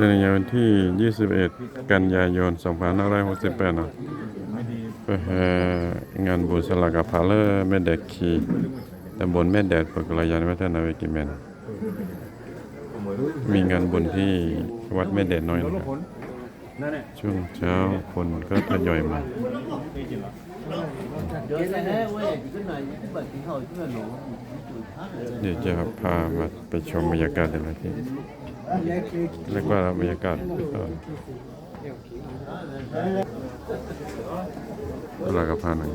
เป็นในวันที่ 21 กันยายน 2568นะเพื่องานบุญสลากกพาเลอร์แม่แดกคีตำบลแม่แดดปกรยานวัฒนาวิกิเมนมีงานบุญที่วัดแม่แดดน้อยนะครับช่วงเช้าคนก็ทยอยมาเดี๋ยวจะพามาไปชมบรรยากาศแต่ละที่ เรียกว่าบรรยากาศเราก็พาหน่อย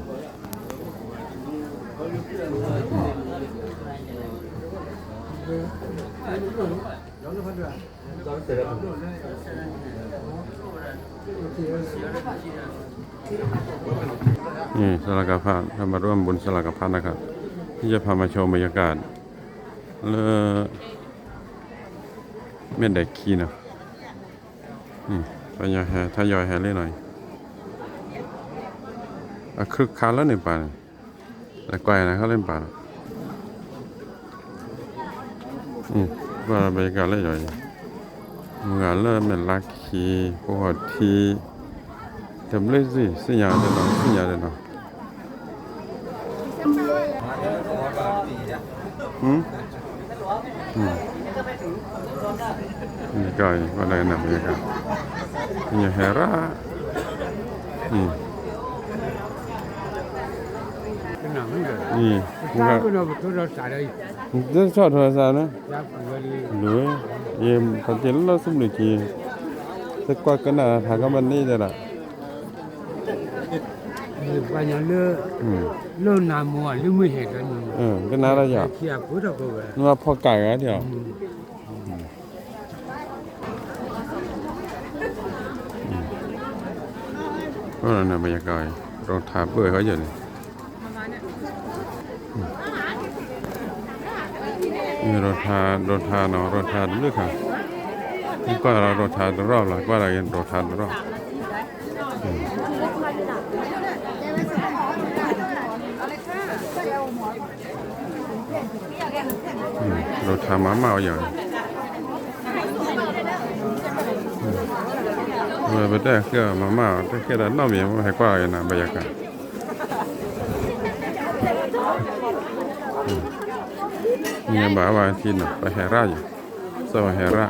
นี่สลากพัดทำมาร่วมบุญสลากพัดนะครับ ที่จะพามาชมบรรยากาศเลอ เม่นเด็กขี้นาะนี่ไปยอยแห่ถ้ายอยแห่เล่นหน่อยอะคึกคักแล้วหนึ่งป่าเนี่ยไกวนะเขาเล่นป่านอืมว่าบรรยากาศเล่นย่อยเมื่อเริ่มเป็นลักขี้ปวดทีทำเลยสิสัญญาเดินเนาะสัญญาเดินเนาะอืม được นี่มึงก็ sao cái nào tôi đâu xài đây จะชอบโทรศัพท์นะ ra phần người đi หรือเยี่ยมปฏิลเราสมฤกีสักกว่ากันนะทางกับมันนี่จะละ người qua nhà lơ อืม lơ nào mua lơ mới hết rồi เออก็น่ารักอย่ ก็นั่นบรรยากาศรองเท้าเปื่อยเขาอยู่นี่นี่รถทารถทาเนาะรถทาด้วยค่ะนี่ก็เรารถทารอบละก็เรายังรถทารอบรถทามาเมาอย่างอื เบดได้คือมาม่าแต่แค่ด้านนอกมีให้กว่าอยู่นะบรรยากาศมีบ่าวาที่น่ะไปเฮร่าอยู่สวัสดีเฮร่า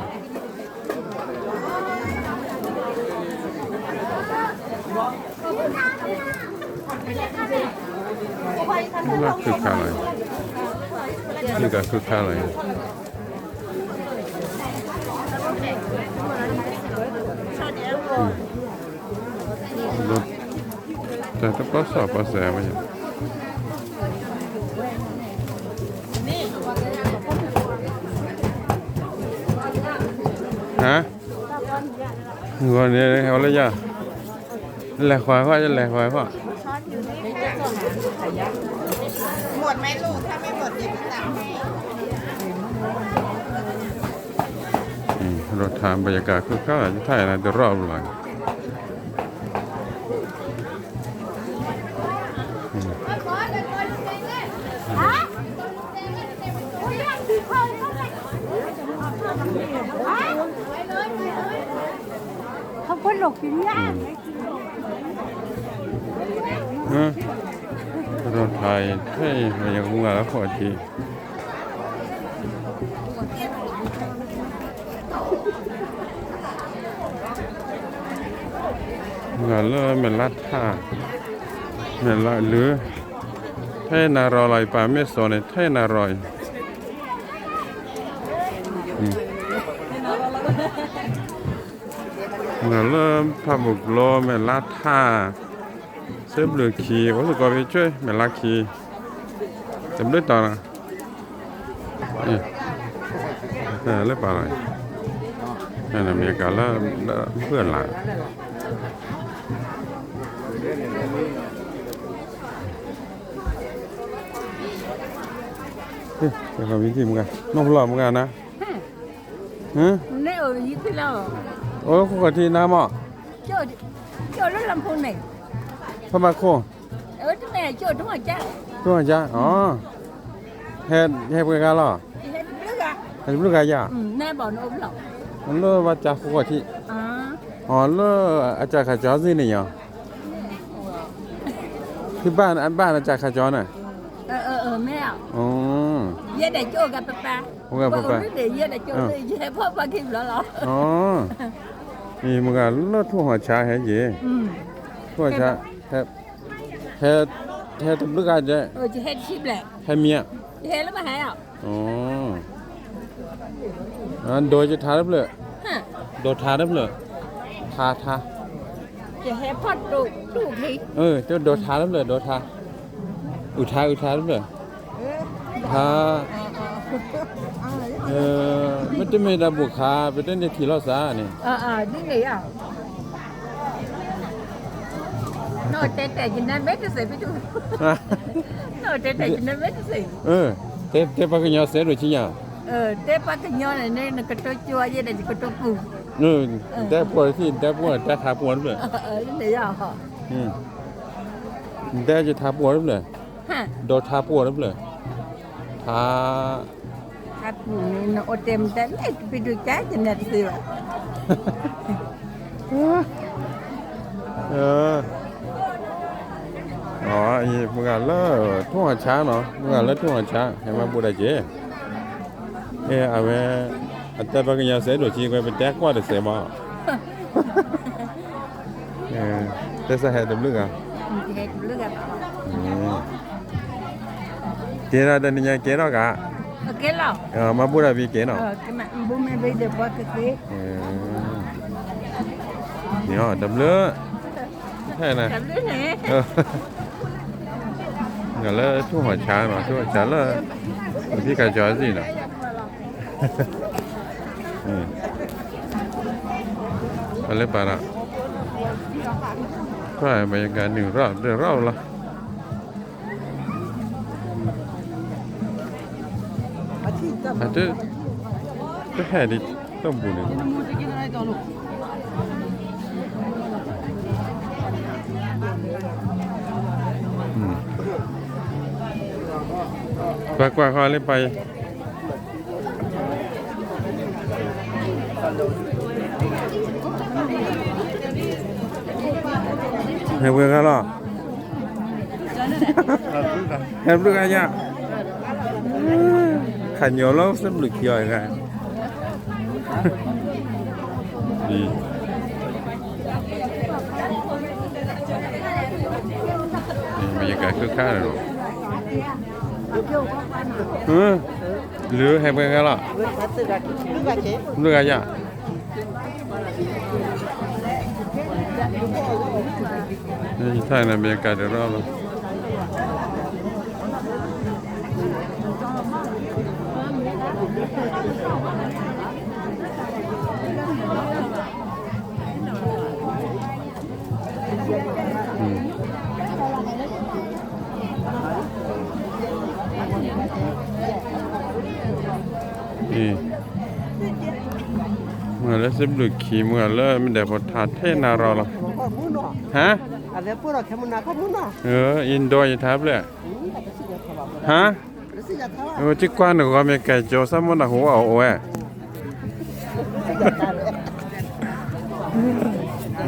น่าคือคาอเลยนี่ก็คือคาอเลย Trời nó có sợ có sợ bây giờ hả người này họ lấy giờ lẹ khoái quá chứ lẹ khoái quá หมดไหมลูก ถ้าไม่หมดเดี๋ยวจะตักให้อืมรถทางบรรยากาศคือข้าจะถ่ายอะไรจะรอบหลัง อืม không có lục gì nhá เออรถไทยให้มาอย่างงาแล้วขอที งานเริ่มเป็นลัดท่าเป็นละหรือเท่นารอลอยป่าไม่สนเท่นารอยอืมงานเริ่มพาบุกโลเป็นลัดท่าเซฟเหลือคีวัสดุกรไปช่วยแม่ลักคีจำได้ต่อนะนี่เออเล่นปลาอะไรนั่นน่ะมีกาแล้วเพื่อนหลาย เฮ้ยจะทำวิธีมึงกันน้องพลอมมึงกันนะฮะ nè ở như thế nào โอ้คุกทีน้ำอะ chờ chờ nó làm phun này พระมาโค ở chỗ này chờ đúng rồi cha ตัวจ้าอ๋อเฮ็ดเฮ็ดเป็นกันหรอ hết nước à เฮ็ดเป็นกันจ้า ừ, nè bỏ nó ốm lọc มันเลอว่าจากหัวที่อ่าอ๋อเลออาจารย์ขาจอสินี่ย ที่บ้านอันบ้านอาจารย์ขาจอน่ะ เออเออเออแม่อะอ๋อ เย่ได้โจกับป้าป้าโจกับป๊าป๊าเดี๋ยวเย่ได้โจเลยเย่พ่อพ่อคิดแล้วเหรออ๋อนี่มึงอะเลอทั่วหัวชาให้เย่อืมทั่วชาแทบแทบแทบตึกอาจจะเออจะเฮ็ดชิปแหละให้เมียจะเฮ็ดแล้วมาหายอะอ๋ออันโดยจะทารับเลยฮะโดยทารับเลยทาทา จะเฮ็ดพ่อดูดูทีเออเจ้าโดดทาแล้วเลยโดดทาอุทาอุทาแล้วเลยทาเออมันจะไม่ระบุคาไปเต้นในทีเราซานี่เออเออนี่นี่อะโน่แต่แต่กินนั้นเม็ดจะใส่ไปดูโน่แต่แต่กินนั้นเม็ดจะใส่เออเต้เต้ปากกยาเสร็จหรือชิยาเออแต่ปากยอนี่นี่ก็ตัวจัวเย่ได้ก็ตัวปูเออแต่ปวดที่แต่ป วดแต่ทาปวดเลยเออเออนี่อะฮะอืมแต่จะทาปวดเลยฮะโดดทาปวดเลยทาถ้าปูนี่เนาะเต็มแต่ไม่ไปดูจ้าจะนัดสิวะเอออ๋ออีมึงอะเลอะทุ่งหัวช้าเนาะมึงอะเลอะทุ่งหัวช้างให้มบูได้เจเออเอาไว้ อัตตาปากกยาเสร็จหรือชีก็ไปแจกกว่าได้เสียมาเออแต่สาเหตุดำลึกอะมันเฮ็ดเลือดอืมเกณฑ์อะไรเนี่ยเกณฑ์เรากะโอเคแล้วเออมาบูได้บีเกณฑ์เอเนาะอ que ma bu me ve de boa que que เออเนี่ยดำลึกใช่นะ Tá vendo, né? เอองั้นแล้วทุ่งหัวช้างเนาะทุ่งหัวช้างแล้วที่กาจอสิเนาะอืมอะ ไรปะละก็ให้บรรยากาศหนึ่งรอบเดี๋ยวเราละอาจจะจะแค่ดิต้องบุญหนึ่งอืมกว่ากว่าเขาเลยไป Hay หรือให้เพื่อนกันล่ะลูกอาญานี่ใช่ในบรรยากาศเดี๋ยวรอบแล้ว Mà nó xếp được khí mà nó mình để một thạt thế nào rồi là hả อะไรพวกเราแค่มันนาข้อมูลเนาะ ờ indoor như tháp lệ hả แล้วสิจะทำ ờ chứ quan được gọi mẹ cải cho sao mà là hố ẩu ẩu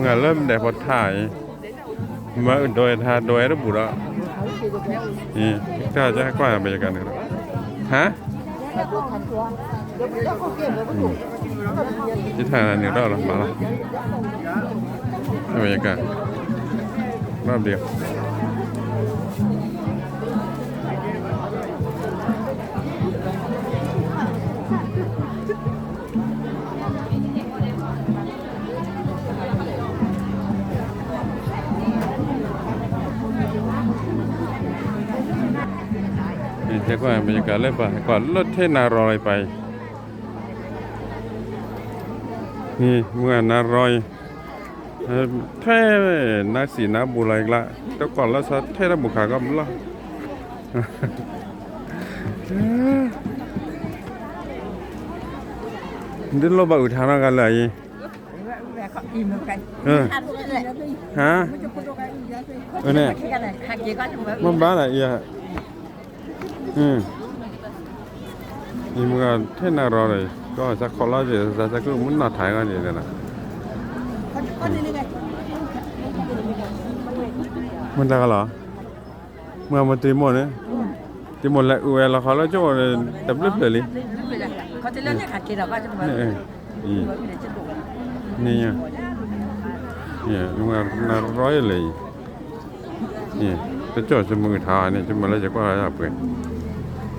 ngà lâm để một ที่ถ่ายอะเนี่ยรอบหรอมาละบรรยากาศรอบเดียวนี่เรียกว่าบรรยากาศเล่นไปก่อนรถเทนารอยไป นี่เมื่อนารอยเอ่อแท่นาสีนาบุไรละแต่ก่อนแล้วซะแท่นาบุขาก็ละเดินรบอุทานกันเลย im kan เออฮะเออเนี่ย hak je kan มันบ้าอะไรอีอะอืมนี่มึงก็แท่นารอเลย ก็สักคนละเดียวสักสักคือมันน่าถ่ายกันเดี๋ยวนะก็นี่นี่ไงมันได้กันเหรอเมื่อมันตีหมดเนี่ยตีหมดแล้วเวลาเขาแล้วจะว่าแต่เลือดเลยเขาจะเล่นเนี่ยขาดเกินหรอว่าจะมานี่เนี่เนี่ยเนี่ยลุงน่าร้อยเลยนี่จะจอดจมือทาเนี่ยจะมาแล้วจะก็อะไรเปิด